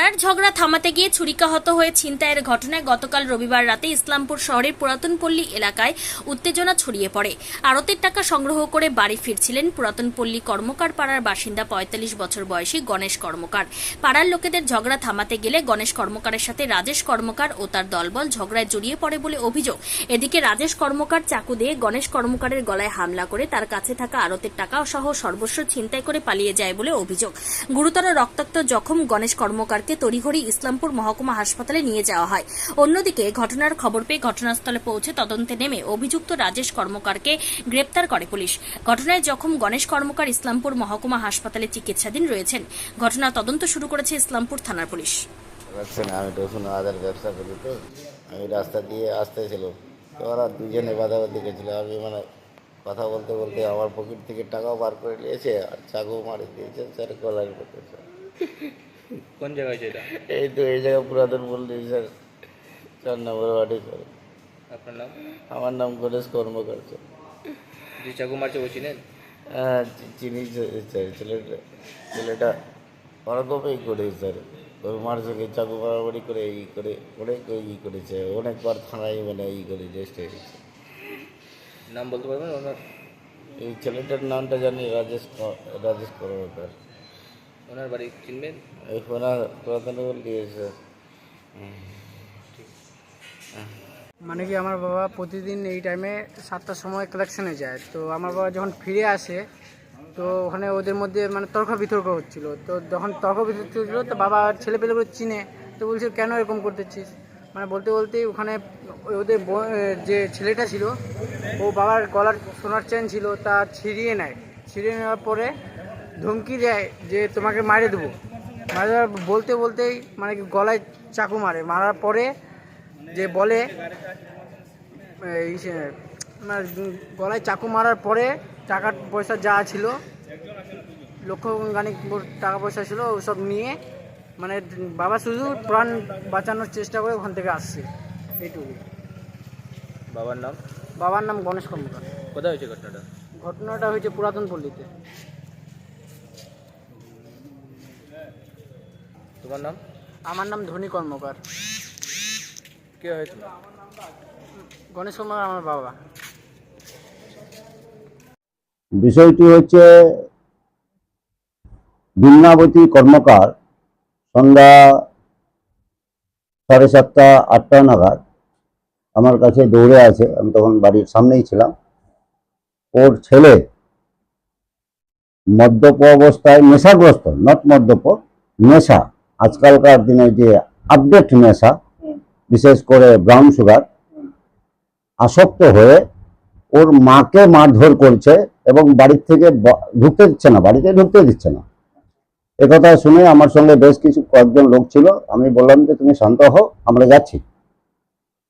পাড়ার ঝগড়া থামাতে গিয়ে ছুরিকাহত হয়ে ছিনতাইয়ের ঘটনায় গতকাল রবিবার রাতে ইসলামপুর শহরের পুরাতন পল্লী এলাকায় উত্তেজনা ছড়িয়ে পড়ে। আড়তের টাকা সংগ্রহ করে বাড়ি ফিরছিলেন পুরাতন পল্লী কর্মকার পাড়ার বাসিন্দা পঁয়তাল্লিশ বছর বয়সী গণেশ কর্মকার। পাড়ার লোকেদের ঝগড়া থামাতে গেলে গণেশ কর্মকারের সাথে রাজেশ কর্মকার ও তার দলবল ঝগড়ায় জড়িয়ে পড়ে বলে অভিযোগ। এদিকে রাজেশ কর্মকার চাকু দিয়ে গণেশ কর্মকারের গলায় হামলা করে তার কাছে থাকা আড়তের টাকা সহ সর্বস্ব ছিনতাই করে পালিয়ে যায় বলে অভিযোগ। গুরুতর রক্তাক্ত জখম গণেশ কর্মকারকে তড়িঘড়ি ইসলামপুর মহকুমা হাসপাতালে নিয়ে যাওয়া হয়। অন্যদিকে ঘটনার খবর পেয়ে ঘটনাস্থলে পৌঁছে তদন্তে নেমে অভিযুক্ত রাজেশ কর্মকারকে গ্রেপ্তার করে পুলিশ। ঘটনায় জখম গণেশ কর্মকার ইসলামপুর মহকুমা হাসপাতালে চিকিৎসাধীন রয়েছেন। ঘটনা তদন্ত শুরু করেছে ইসলামপুর থানার পুলিশ। আমি রসুন আদার ব্যবসা করি তো। আমি রাস্তা দিয়ে আসতেছিল তো ওরা দুজনে বাধাবাধি আমি মানে কথা বলতে বলতে আমার পকেট থেকে টাকাও বার করে নিয়েছে আর চাকু মারি দিয়েছে, স্যার কোন জায়গায় সেটা এই তো এই জায়গায় পুরাতন বললি স্যার। চার নম্বর ওয়ার্ডে স্যার। আপনার নাম? আমার নাম গণেশ কর্মকার স্যার যে চাকু মারছে ও চিনেন হ্যাঁ চিনি স্যার ছেলেটা ছেলেটা ওরকমই করে স্যার। ওর মানুষকে চাকু মারামারি করে ই করে অনেক ই করেছে অনেকবার থানায় মানে ই করে রেস্ট হয়েছে নাম বলতে পারবেন ওনার? এই ছেলেটার নামটা জানি রাজেশ রাজেশ কর্মকার। ওনার বাড়ি চিনবেন পুরাতন দিয়েছে। মানে কি আমার বাবা প্রতিদিন এই টাইমে সাতটার সময় কালেকশনে যায়। তো আমার বাবা যখন ফিরে আসে তো ওখানে ওদের মধ্যে মানে তর্ক বিতর্ক হচ্ছিল। তো যখন তর্ক বিতর্ক হচ্ছিল তো বাবা ছেলে পেলেগুলো চিনে। তো বলছে কেন এরকম করতেছিস? মানে বলতে বলতেই ওখানে ওই ওদের যে ছেলেটা ছিল ও বাবার গলার সোনার চেন ছিল তা ছিঁড়িয়ে নেয়। ছিঁড়িয়ে নেওয়ার পরে ধমকি দেয় যে তোমাকে মারে দেবো। মারে দেওয়ার বলতে বলতেই মানে কি গলায় চাকু মারে। মারার পরে যে বলে এই গলায় চাকু মারার পরে টাকা পয়সা যা ছিল লক্ষ গানিক টাকা পয়সা ছিল ওসব নিয়ে মানে বাবা শুধু প্রাণ বাঁচানোর চেষ্টা করে ওখান থেকে আসছে। এইটুকু বাবার নাম? বাবার নাম গণেশ কর্মকার। কোথায় হয়েছে ঘটনাটা? ঘটনাটা হয়েছে পুরাতন পল্লীতে। তোমার নাম? আমার নাম ধনী কর্মকার। কে হয়েছিল গণেশ কর্মকার আমার বাবা। বিষয়টি হচ্ছে বিন্যাবতী কর্মকার সন্ধ্যা সাড়ে সাতটা আটটা নাগাদ আমার কাছে দৌড়ে আছে আমি তখন বাড়ির সামনেই ছিলাম। ওর ছেলে মদ্যপ অবস্থায় নেশাগ্রস্ত নট মদ্যপ নেশা। আজকালকার দিনে যে আপডেট নেশা, বিশেষ করে ব্রাউন সুগার আসক্ত হয়ে ওর মাকে মারধর করছে এবং বাড়ির থেকে ঢুকতে দিচ্ছে না, বাড়িতে ঢুকতে দিচ্ছে না। একথা শুনে আমার সঙ্গে বেশ কিছু কয়েকজন লোক ছিল, আমি বললাম যে তুমি শান্ত হও, আমরা যাচ্ছি।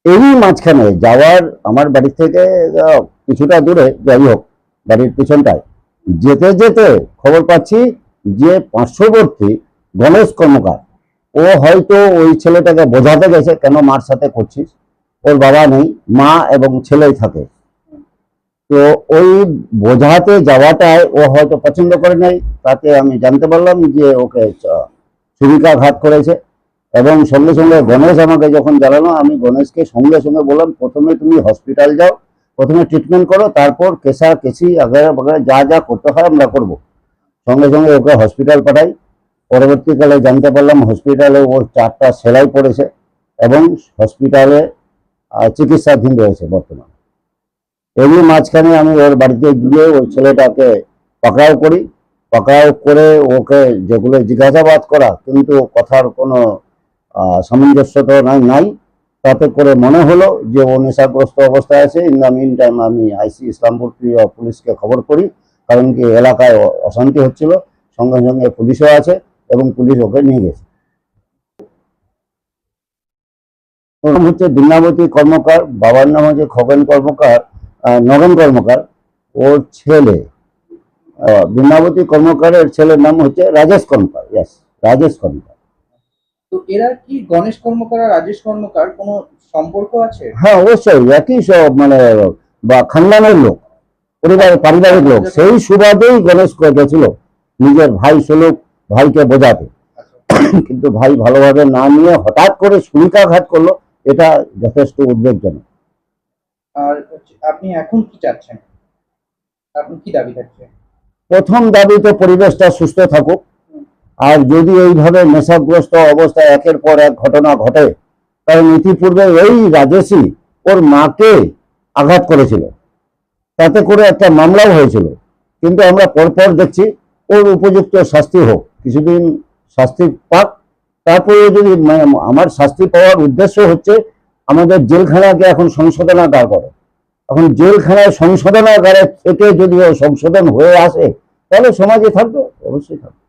এই মাঝখানে যাওয়ার আমার বাড়ি থেকে কিছুটা দূরে, যাই হোক, বাড়ির পিছনটায়, যেতে যেতে খবর পাচ্ছি যে পার্শ্ববর্তী গণেশ কর্মকার। ও হয়তো ওই ছেলেটাকে বোঝাতে গেছে, কেন মার সাথে করছিস? ওর বাবা নেই, মা এবং ছেলেই থাকে। তো ওই বোঝাতে যাওয়াটায় ও হয়তো পছন্দ করে নাই। তাতে আমি জানতে পারলাম যে ওকে ছুরিকাঘাত করেছে। এবং সঙ্গে সঙ্গে গণেশ আমাকে যখন জানালো, আমি গণেশকে সঙ্গে সঙ্গে বললাম, প্রথমে তুমি হসপিটাল যাও, প্রথমে ট্রিটমেন্ট করো, তারপর কেসা কেসি বাগারা যা যা করতে হয় আমরা করব। সঙ্গে সঙ্গে ওকে হসপিটাল পাঠাই। পরবর্তীকালে জানতে পারলাম হসপিটালে ওর চারটা সেলাই পড়েছে এবং হসপিটালে চিকিৎসাধীন রয়েছে বর্তমানে। এরই মাঝখানে আমি ওর বাড়িতে গিয়ে ওই ছেলেটাকে পাকড়াও করি। পাকড়াও করে ওকে যেগুলো জিজ্ঞাসাবাদ করা, কিন্তু কথার কোনো সামঞ্জস্যতা নাই নাই। তাতে করে মনে হলো যে ও নেশাগ্রস্ত অবস্থায় আছে। ইন দ্য মিন টাইম আমি আইসি ইসলামপুর পুলিশকে খবর করি, কারণ কি এলাকায় অশান্তি হচ্ছিল। সঙ্গে সঙ্গে পুলিশও আছে। এবং পুলিশ ওকে নিয়ে গেছে। হচ্ছে বৃন্দাবতী কর্মকার বাবার নাম হচ্ছে খগেন কর্মকার নগেন কর্মকার ওর ছেলে। বৃন্দাবতী কর্মকারের ছেলের নাম হচ্ছে রাজেশ কর্মকার ইয়েস রাজেশ কর্মকার। তো এরা কি গণেশ কর্মকার আর রাজেশ কর্মকার কোনো সম্পর্ক আছে? হ্যাঁ অবশ্যই একই সব মানে বা খানদানের লোক পরিবারের পারিবারিক লোক। সেই সুবাদেই গণেশ গেছিল। নিজের ভাই সুলুক ভাইকে বোঝাতে। কিন্তু ভাই ভালোভাবে না নিয়ে হঠাৎ করে ছুরিকাঘাত করল এটা যথেষ্ট উদ্বেগজনক। আর আপনি এখন কি চাচ্ছেন? আপনি কি দাবি থাকছে? প্রথম দাবি তো পরিবেশটা সুস্থ থাকুক। আর যদি এইভাবে নেশাগ্রস্ত অবস্থায় একের পর এক ঘটনা ঘটে কারণ ইতিপূর্বে এই রাজেশই ওর মাকে আঘাত করেছিল। তাতে করে একটা মামলাও হয়েছিল। কিন্তু আমরা পরপর দেখছি ওর উপযুক্ত শাস্তি হোক। কিছুদিন শাস্তি পাক তারপরে যদি আমার শাস্তি পাওয়ার উদ্দেশ্য হচ্ছে আমাদের জেলখানাকে এখন সংশোধনাগার করে। এখন জেলখানায় সংশোধনাগারে থেকে যদি সংশোধন হয়ে আসে, তাহলে সমাজে থাকবে, অবশ্যই থাকবে।